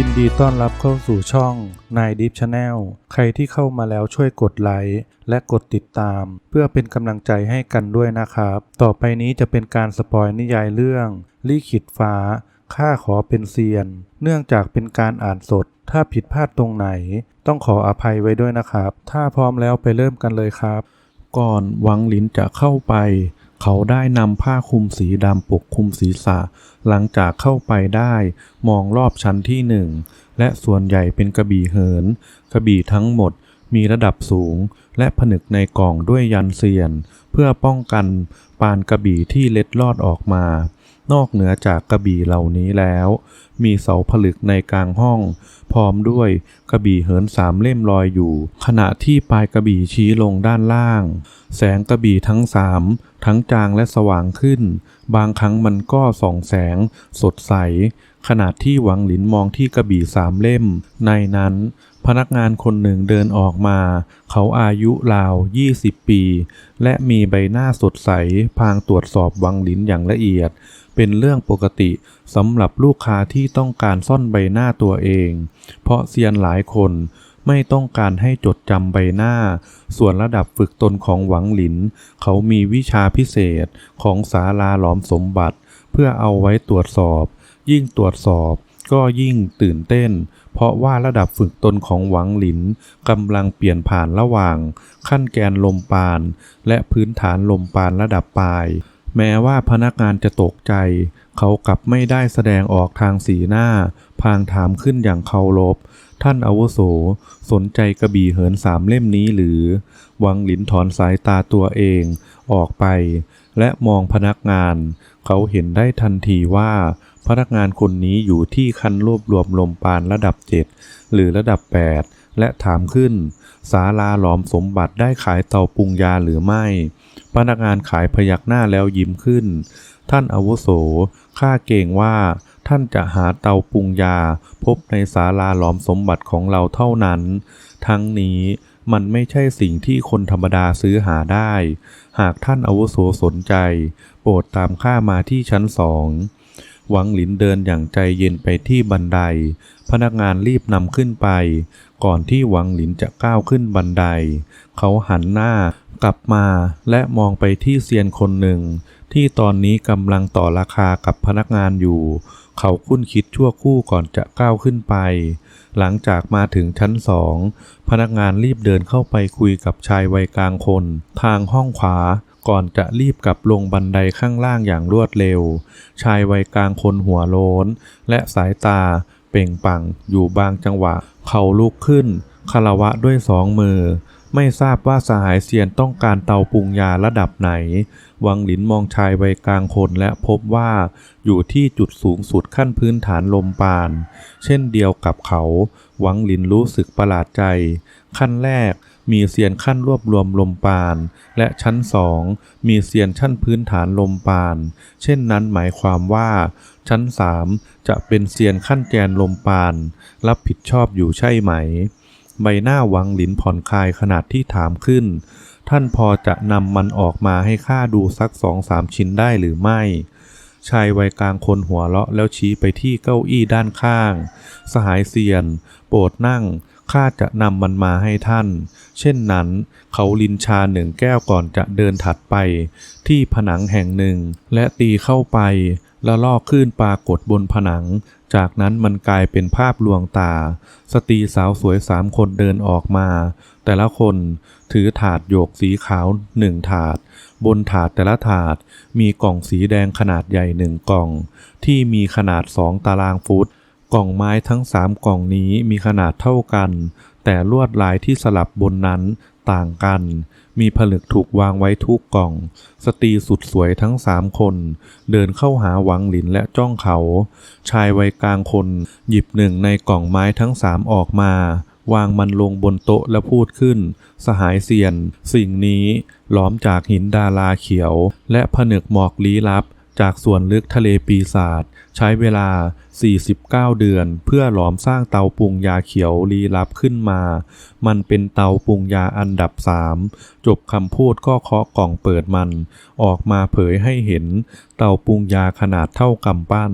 ยินดีต้อนรับเข้าสู่ช่องนายดิฟชาแนลใครที่เข้ามาแล้วช่วยกดไลค์และกดติดตาม เพื่อเป็นกำลังใจให้กันด้วยนะครับ ต่อไปนี้จะเป็นการสปอยนิยายเรื่องลี่ขิดฟ้าข้าขอเป็นเซียน เนื่องจากเป็นการอ่านสด ถ้าผิดพลาดตรงไหน ต้องขออภัยไว้ด้วยนะครับ ถ้าพร้อมแล้วไปเริ่มกันเลยครับ ก่อนหวังหลินจะเข้าไป เขาได้นำผ้าคลุมสีดำปกคลุมศีรษะ หลังจากเข้าไปได้มองรอบชั้นที่หนึ่ง และส่วนใหญ่เป็นกระบี่เหิน กระบี่ทั้งหมดมีระดับสูง และผนึกในกล่องด้วยยันเซียน เพื่อป้องกันปานกระบี่ที่เล็ดลอดออกมา นอกเหนือจากกระบี่เหล่านี้แล้ว มีเสาผลึกในกลางห้อง พร้อมด้วยกระบี่เหินสามเล่มลอยอยู่ ขณะที่ปลายกระบี่ชี้ลงด้านล่าง แสงกระบี่ทั้งสามทั้งจางและสว่างขึ้น บางครั้งมันก็ส่องแสง สดใส ขณะที่หวังหลินมองที่กระบี่สามเล่ม ในนั้นพนักงานคนหนึ่งเดินออกมา เขาอายุราว 20 ปี และมีใบหน้าสดใส พางตรวจสอบหวังหลินอย่างละเอียด เป็นเรื่องปกติสำหรับลูกค้าที่ต้องการซ่อนใบหน้าตัวเอง เพราะเซียนหลายคนไม่ต้องการให้จดจำใบหน้า ส่วนระดับฝึกตนของหวังหลิน เขามีวิชาพิเศษของศาลาหลอมสมบัติ เพื่อเอาไว้ตรวจสอบ ยิ่งตรวจสอบก็ยิ่งตื่นเต้น เพราะว่าระดับฝึกตนของหวังหลินกำลังเปลี่ยนผ่านระหว่าง ขั้นแกนลมปาน และพื้นฐานลมปานระดับปลาย แม้ว่าพนักงานจะตกใจ เขากลับไม่ได้แสดงออกทางสีหน้า พางถามขึ้นอย่างเคารพ ท่านอาวุโส สนใจกระบี่เหินสามเล่มนี้หรือ วังหลินถอนสายตาตัวเองออกไป และมองพนักงาน เขาเห็นได้ทันทีว่า พนักงานคนนี้อยู่ที่คันรวบรวมลมปานระดับ 7 หรือระดับ 8 และถามขึ้น ศาลาหลอมสมบัติได้ขายเตาปรุงยาหรือไม่ พนักงานขายพยักหน้าแล้วยิ้มขึ้น ท่านอาวุโส ข้าเกรงว่า ท่านจะหาเตาปรุงยา พบในศาลาหลอมสมบัติของเราเท่านั้น ทั้งนี้มันไม่ใช่สิ่งที่คนธรรมดาซื้อหาได้ หากท่านอาวุโสสนใจ โปรดตามข้ามาที่ชั้นสองหวังหลินเดินอย่างใจเย็นไปที่บันได พนักงานรีบนำขึ้นไป ก่อนที่หวังหลินจะก้าวขึ้นบันได เขาหันหน้ากลับมาและมองไปที่เซียนคนหนึ่ง ที่ตอนนี้กำลังต่อราคากับพนักงานอยู่ เขาคุ้นคิดชั่วคู่ก่อนจะก้าวขึ้นไป หลังจากมาถึงชั้นสองพนักงานรีบเดินเข้าไปคุยกับชายวัยกลางคน ทางห้องขวาก่อนจะรีบกลับลงบันไดข้างล่างอย่างรวดเร็ว ชายวัยกลางคนหัวโล้น และสายตาเป่งปังอยู่บางจังหวะ เขาลุกขึ้นคารวะด้วยสองมือ ไม่ทราบว่าสหายเซียนต้องการเตาปรุงยาระดับไหน วังหลินมองชายวัยกลางคนและพบว่าอยู่ที่จุดสูงสุดขั้นพื้นฐานลมปาน เช่นเดียวกับเขา วังหลินรู้สึกประหลาดใจ ขั้นแรก มีเซียนขั้นรวบรวมลมปาน และชั้นสองมีเซียนชั้นพื้นฐานลมปาน เช่นนั้นหมายความว่า ชั้นสามจะเป็นเซียนขั้นแกนลมปาน รับผิดชอบอยู่ใช่ไหม ใบหน้าวังหลินผ่อนคลายขนาดที่ถามขึ้น ท่านพอจะนำมันออกมาให้ข้าดูสักสองสามชิ้นได้หรือไม่ชายวัยกลางคนหัวเราะแล้วชี้ไปที่เก้าอี้ด้านข้าง สหายเซียน โปรดนั่ง ข้าจะนำมันมาให้ท่าน เช่นนั้นเขาลินชาหนึ่งแก้วก่อนจะเดินถัดไป ที่ผนังแห่งหนึ่ง และตีเข้าไป แล้วลอกคลื่นปรากฏบนผนัง จากนั้นมันกลายเป็นภาพลวงตา สตรีสาวสวยสามคนเดินออกมา แต่ละคนถือถาดโยกสีขาวหนึ่งถาด บนถาดแต่ละถาดมีกล่องสีแดงขนาดใหญ่หนึ่งกล่อง ที่มีขนาดสองตารางฟุต ล่องไม้ทั้งสามกล่องนี้มีขนาดเท่ากัน แต่ลวดลายที่สลับบนนั้นต่างกัน มีผลึกถูกวางไว้ทุกกล่อง สตรีสุดสวยทั้งสามคน เดินเข้าหาหวังหลินและจ้องเขา ชายวัยกลางคน หยิบหนึ่งในกล่องไม้ทั้งสามออกมา วางมันลงบนโต๊ะและพูดขึ้น สหายเซียน สิ่งนี้หลอมจากหินดาราเขียว และผนึกหมอกลี้ลับ จากส่วนลึกทะเลปีศาจใช้เวลา 49 เดือน เพื่อหลอมสร้างเตาปรุงยาเขียวลี้ลับขึ้นมา มันเป็นเตาปรุงยาอันดับสามจบคำพูดก็เคาะกล่องเปิดมัน ออกมาเผยให้เห็น เตาปรุงยาขนาดเท่ากำปั้น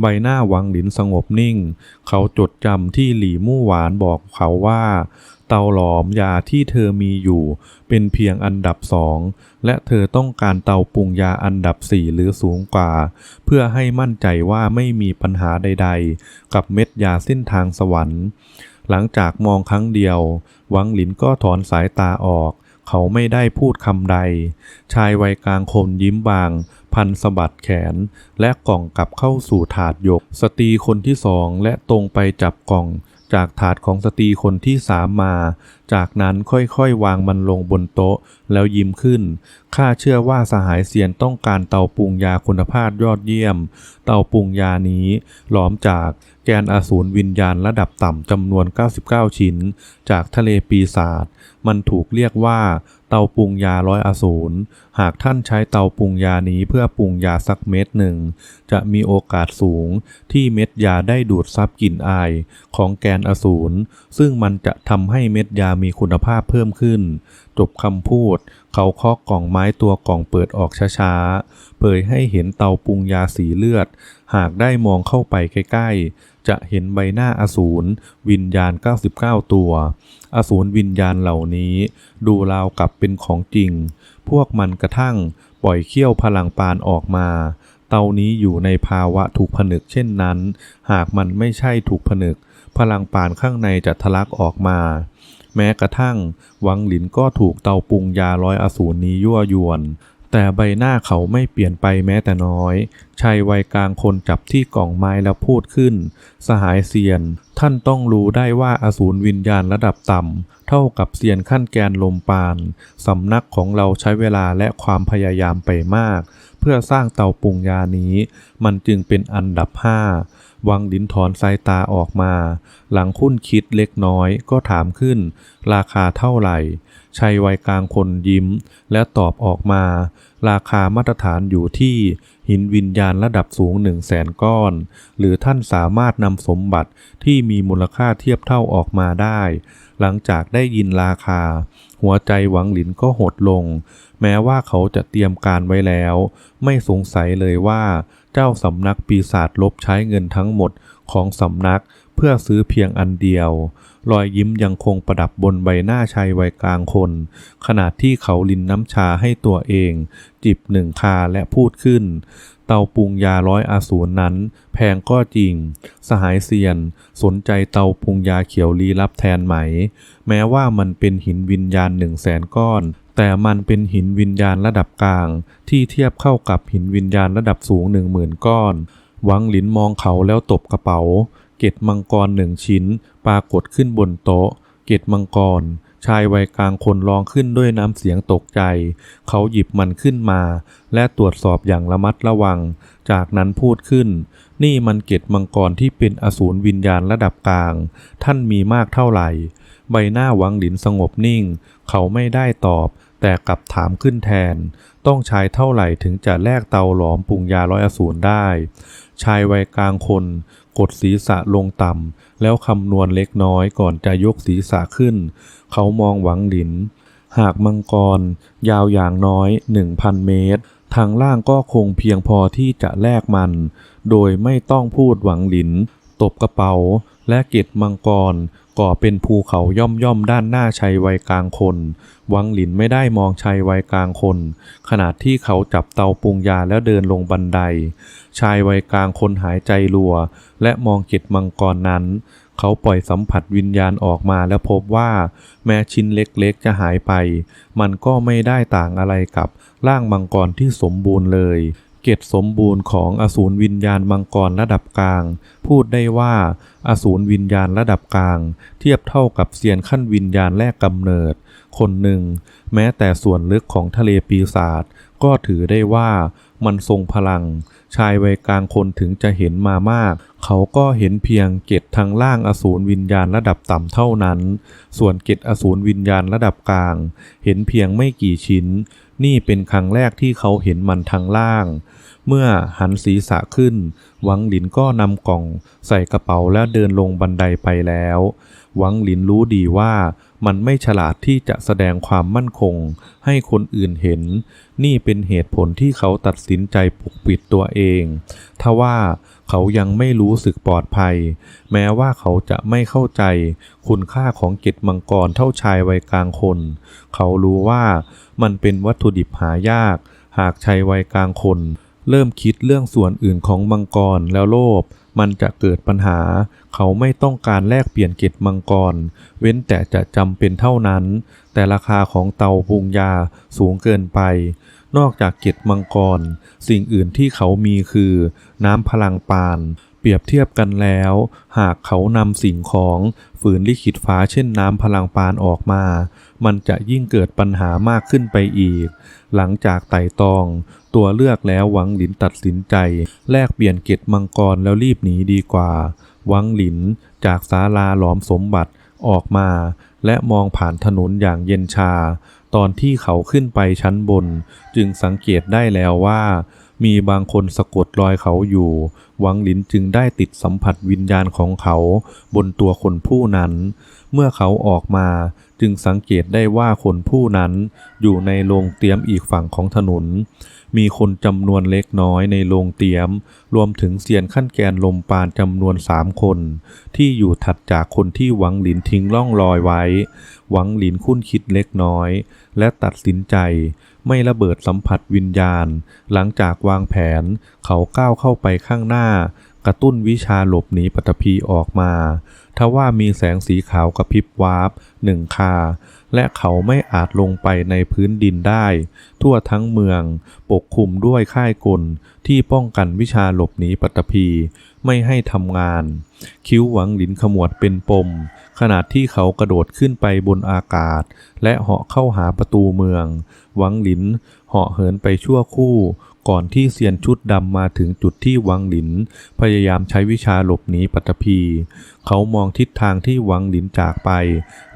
ใบหน้าวังหลินสงบนิ่ง เขาจดจำที่หลี่มู่หวานบอกเขาว่า เตาหลอมยาที่เธอมีอยู่ เป็นเพียงอันดับสองและเธอต้องการเตาปรุงยาอันดับสี่หรือสูงกว่า เพื่อให้มั่นใจว่าไม่มีปัญหาใดๆ กับเม็ดยาเส้นทางสวรรค์ หลังจากมองครั้งเดียววังหลินก็ถอนสายตาออก เขาไม่ได้พูดคำใด ชายวัยกลางคนยิ้มบางพันสะบัดแขนและกล่องกลับเข้าสู่ถาดยก สตรีคนที่สองและตรงไปจับกล่อง จากถาดของสตรีคนที่สามมา จากนั้นค่อยๆ วางมันลงบนโต๊ะ แล้วยิ้มขึ้น ข้าเชื่อว่าสหายเซียนต้องการเตาปรุงยาคุณภาพยอดเยี่ยม เตาปรุงยานี้ หลอมจากแกนอสูรวิญญาณระดับต่ำจำนวน 99 ชิ้น จากทะเลปีศาจ มันถูกเรียกว่า เตาปรุงยาร้อยอสูร หากท่านใช้เตาปรุงยานี้เพื่อปรุงยาสักเม็ดหนึ่ง จะมีโอกาสสูงที่เม็ดยาได้ดูดซับกลิ่นอายของแกนอสูร ซึ่งมันจะทำให้เม็ดยามีคุณภาพเพิ่มขึ้น จบคำพูด เขาเคาะกล่องไม้ตัวกล่องเปิดออกช้าๆ เผยให้เห็นเตาปรุงยาสีเลือด หากได้มองเข้าไปใกล้ๆ จะเห็นใบหน้าอสูรวิญญาณ 99 ตัว อสูรวิญญาณเหล่านี้ ดูราวกับเป็นของจริง พวกมันกระทั่งปล่อยเขี้ยวพลังปานออกมา เตานี้อยู่ในภาวะถูกผนึกเช่นนั้น หากมันไม่ใช่ถูกผนึก พลังปานข้างในจะทะลักออกมา แม้กระทั่ง วังหลินก็ถูกเตาปรุงยาร้อยอสูรนี้ยั่วยวน แต่ใบหน้าเขาไม่เปลี่ยนไปแม้แต่น้อยชายวัยกลางคนจับที่กล่องไม้แล้วพูดขึ้น สหายเซียน ท่านต้องรู้ได้ว่าอสูรวิญญาณระดับต่ำ เท่ากับเซียนขั้นแกนลมปาน สำนักของเราใช้เวลาและความพยายามไปมาก เพื่อสร้างเตาปรุงยานี้ มันจึงเป็นอันดับห้าวังดินถอนสายตาออกมา หลังคุ้นคิดเล็กน้อยก็ถามขึ้น ราคาเท่าไหร่ ชายวัยกลางคนยิ้ม และตอบออกมา ราคามาตรฐานอยู่ที่หินวิญญาณระดับสูงหนึ่งแสนก้อน หรือท่านสามารถนำสมบัติที่มีมูลค่าเทียบเท่าออกมาได้ หลังจากได้ยินราคา หัวใจหวังหลินก็หดลง แม้ว่าเขาจะเตรียมการไว้แล้ว ไม่สงสัยเลยว่า เจ้าสำนักปีศาจลบใช้เงินทั้งหมดของสำนักเพื่อซื้อเพียงอันเดียว รอยยิ้มยังคงประดับบนใบหน้าชายวัยกลางคน ขณะที่เขาลินน้ำชาให้ตัวเอง จิบหนึ่งคาและพูดขึ้น เตาปรุงยาร้อยอาสูรนั้น แพงก็จริง สหายเซียน สนใจเตาปรุงยาเขียวลี้ลับแทนไหม แม้ว่ามันเป็นหินวิญญาณหนึ่งแสนก้อนแต่มันเป็นหินวิญญาณระดับกลาง ที่เทียบเข้ากับหินวิญญาณระดับสูงหนึ่งหมื่นก้อนหวังหลินมองเขาแล้วตบกระเป๋า เกตมังกรหนึ่งชิ้น ปรากฏขึ้นบนโต๊ะ เกตมังกร ชายวัยกลางคนร้องขึ้นด้วยน้ำเสียงตกใจ เขาหยิบมันขึ้นมา และตรวจสอบอย่างระมัดระวัง จากนั้นพูดขึ้น นี่มันเกตมังกรที่เป็นอสูรวิญญาณระดับกลาง ท่านมีมากเท่าไหร่ ใบหน้าหวังหลินสงบนิ่ง เขาไม่ได้ตอบ แต่กลับถามขึ้นแทน ต้องใช้เท่าไหร่ถึงจะแลกเตาหลอมปรุงยาร้อยอสูรได้ชายวัยกลางคน กดศีรษะลงต่ำแล้วคำนวณเล็กน้อยก่อนจะยกศีรษะขึ้น เขามองหวังหลิน หากมังกร ยาวอย่างน้อย 1,000 เมตร ทางล่างก็คงเพียงพอที่จะแลกมัน โดยไม่ต้องพูดหวังหลิน ตบกระเป๋า และเกตมังกร ก่อเป็นภูเขาย่อมย่อมด้านหน้าชัยวัยกลางคน วังหลินไม่ได้มองชัยวัยกลางคน ขณะที่เขาจับเตาปรุงยาแล้วเดินลงบันได ชายวัยกลางคนหายใจรัว และมองเกตมังกรนั้น เขาปล่อยสัมผัสวิญญาณออกมาแล้วพบว่า แม้ชิ้นเล็กๆจะหายไป มันก็ไม่ได้ต่างอะไรกับร่างมังกรที่สมบูรณ์เลย เกตสมบูรณ์ของอสูรวิญญาณมังกรระดับกลาง พูดได้ว่า อสูรวิญญาณระดับกลาง เทียบเท่ากับเซียนขั้นวิญญาณแรกกำเนิด คนหนึ่ง แม้แต่ส่วนลึกของทะเลปีศาจก็ถือได้ว่ามันทรงพลัง ชายวัยกลางคนถึงจะเห็นมามาก เขาก็เห็นเพียงเกตทางล่างอสูรวิญญาณระดับต่ำเท่านั้น ส่วนเกตอสูรวิญญาณระดับกลาง เห็นเพียงไม่กี่ชิ้น นี่เป็นครั้งแรกที่เขาเห็นมันทางล่าง เมื่อหันศีรษะขึ้น หวังหลินก็นำกล่อง ใส่กระเป๋าแล้วเดินลงบันไดไปแล้ว หวังหลินรู้ดีว่า มันไม่ฉลาดที่จะแสดงความมั่นคงให้คนอื่นเห็น นี่เป็นเหตุผลที่เขาตัดสินใจปกปิดตัวเองทว่าเขายังไม่รู้สึกปลอดภัย แม้ว่าเขาจะไม่เข้าใจ คุณค่าของเกตมังกรเท่าชายวัยกลางคน เขารู้ว่ามันเป็นวัตถุดิบหายาก หากชายวัยกลางคน เริ่มคิดเรื่องส่วนอื่นของมังกรแล้วโลภมันจะเกิดปัญหา เขาไม่ต้องการแลกเปลี่ยนเกตมังกร เว้นแต่จะจำเป็นเท่านั้น แต่ราคาของเตาปรุงยาสูงเกินไป นอกจากเกตมังกร สิ่งอื่นที่เขามีคือ น้ำพลังปาน เปรียบเทียบกันแล้ว หากเขานำสิ่งของฝืนลิขิตฟ้าเช่นน้ำพลังปานออกมา มันจะยิ่งเกิดปัญหามากขึ้นไปอีก หลังจากไต่ตอง ตัวเลือกแล้วหวังหลินตัดสินใจ แลกเปลี่ยนเกตมังกรแล้วรีบหนีดีกว่า หวังหลินจากศาลาหลอมสมบัติออกมา และมองผ่านถนนอย่างเย็นชา ตอนที่เขาขึ้นไปชั้นบน จึงสังเกตได้แล้วว่า มีบางคนสะกดรอยเขาอยู่ หวังหลินจึงได้ติดสัมผัสวิญญาณของเขา บนตัวคนผู้นั้น เมื่อเขาออกมาจึงสังเกตได้ว่าคนผู้นั้นอยู่ในโรงเตรียมอีกฝั่งของถนน มีคนจำนวนเล็กน้อยในโรงเตียม รวมถึงเซียนขั้นแกนลมปานจำนวนสามคน ที่อยู่ถัดจากคนที่หวังหลินทิ้งล่องรอยไว้ หวังหลินคุ้นคิดเล็กน้อย และตัดสินใจ ไม่ระเบิดสัมผัสวิญญาณ หลังจากวางแผน เขาก้าวเข้าไปข้างหน้า กระตุ้นวิชาหลบหนีปัตภีออกมา ทว่ามีแสงสีขาวกระพริบวาบหนึ่งคา และเขาไม่อาจลงไปในพื้นดินได้ ทั่วทั้งเมือง ปกคลุมด้วยค่ายกลที่ป้องกันวิชาหลบหนีปัตภีไม่ให้ทำงาน คิ้วหวังหลินขมวดเป็นปม ขณะที่เขากระโดดขึ้นไปบนอากาศ และเหาะเข้าหาประตูเมือง หวังหลินเหาะเหินไปชั่วคู่ ก่อนที่เซียนชุดดำมาถึงจุดที่หวังหลิน พยายามใช้วิชาหลบหนีปัตภีเขามองทิศทางที่หวังหลินจากไป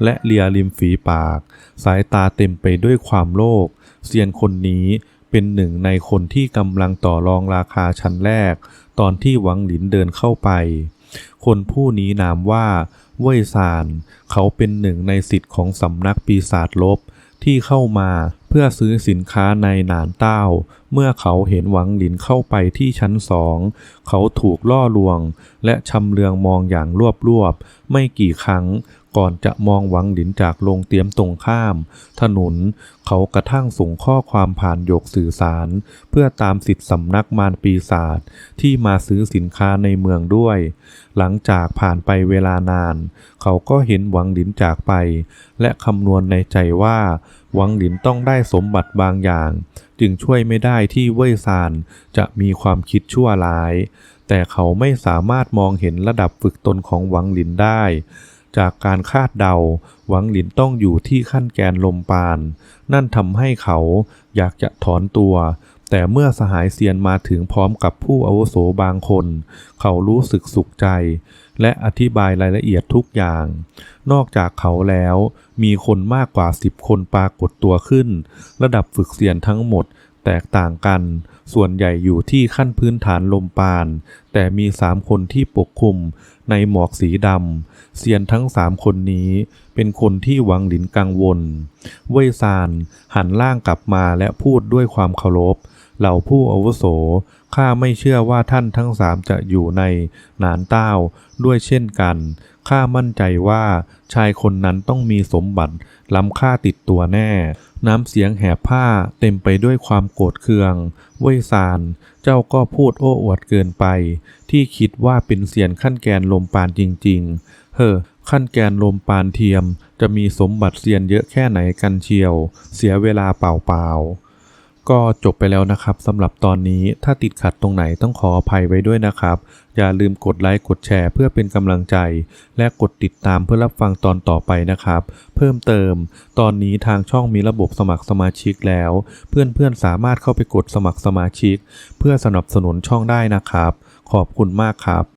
และเลียริมฝีปาก สายตาเต็มไปด้วยความโลภเซียนคนนี้เป็นหนึ่งในคนที่กำลังต่อรองราคาชั้นแรก ตอนที่หวังหลินเดินเข้าไป คนผู้นี้นามว่า เว่ยซาน เขาเป็นหนึ่งในสิทธิ์ของสำนักปีศาจลบที่เข้ามา พื่อซื้อสินค้าในหนานเต้า เมื่อเขาเห็นหวังหลินเข้าไปที่ชั้นสอง เขาถูกล่อลวง และชำเลืองมองอย่างรวบๆไม่กี่ครั้ง ก่อนจะมองหวังหลินจากโรงเตรียมตรงข้าม ถนน เขากระทั่งส่งข้อความผ่านหยกสื่อสาร เพื่อตามสิทธิสำนักมารปีศาจที่มาซื้อสินค้าในเมืองด้วย หลังจากผ่านไปเวลานาน เขาก็เห็นหวังหลินจากไป และคำนวณในใจว่า หวังหลินต้องได้สมบัติบางอย่าง จึงช่วยไม่ได้ที่เว่ยซานจะมีความคิดชั่วร้าย แต่เขาไม่สามารถมองเห็นระดับฝึกตนของหวังหลินได้ จากการคาดเดา หวังหลินต้องอยู่ที่ขั้นแกนลมปาน นั่นทำให้เขาอยากจะถอนตัว แต่เมื่อสหายเซียนมาถึงพร้อมกับผู้อาวุโสบางคน เขารู้สึกสุขใจ และอธิบายรายละเอียดทุกอย่าง นอกจากเขาแล้ว มีคนมากกว่าสิบคนปรากฏตัวขึ้น ระดับฝึกเซียนทั้งหมดแตกต่างกัน ส่วนใหญ่อยู่ที่ขั้นพื้นฐานลมปาน แต่มีสามคนที่ปกคลุมในหมอกสีดำเซียนทั้งสามคนนี้เป็นคนที่หวังหลินกังวล เว่ยซานหันล่างกลับมาและพูดด้วยความเคารพ เหล่าผู้อาวุโส ข้าไม่เชื่อว่าท่านทั้งสามจะอยู่ในหนานเต้าด้วยเช่นกัน ข้ามั่นใจว่าชายคนนั้นต้องมีสมบัติล้ำค่าติดตัวแน่ น้ำเสียงแหบผ้าเต็มไปด้วยความโกรธเคือง เว่ยซาน เจ้าก็พูดโอ้อวดเกินไป ที่คิดว่าเป็นเสียนขั้นแกนลมปานจริง ๆ เฮ้อขั้นแกนลมปานเทียม จะมีสมบัติเซียนเยอะแค่ไหนกันเชียว เสียเวลาเปล่าๆ ก็จบไปแล้วนะครับสำหรับตอนนี้ถ้าติดขัดตรงไหนต้องขออภัยไว้ด้วยนะครับ อย่าลืมกดไลค์กดแชร์เพื่อเป็นกำลังใจ และกดติดตามเพื่อรับฟังตอนต่อไปนะครับ เพิ่มเติม ตอนนี้ทางช่องมีระบบสมัครสมาชิกแล้ว เพื่อนๆสามารถเข้าไปกดสมัครสมาชิก เพื่อสนับสนุนช่องได้นะครับ ขอบคุณมากครับ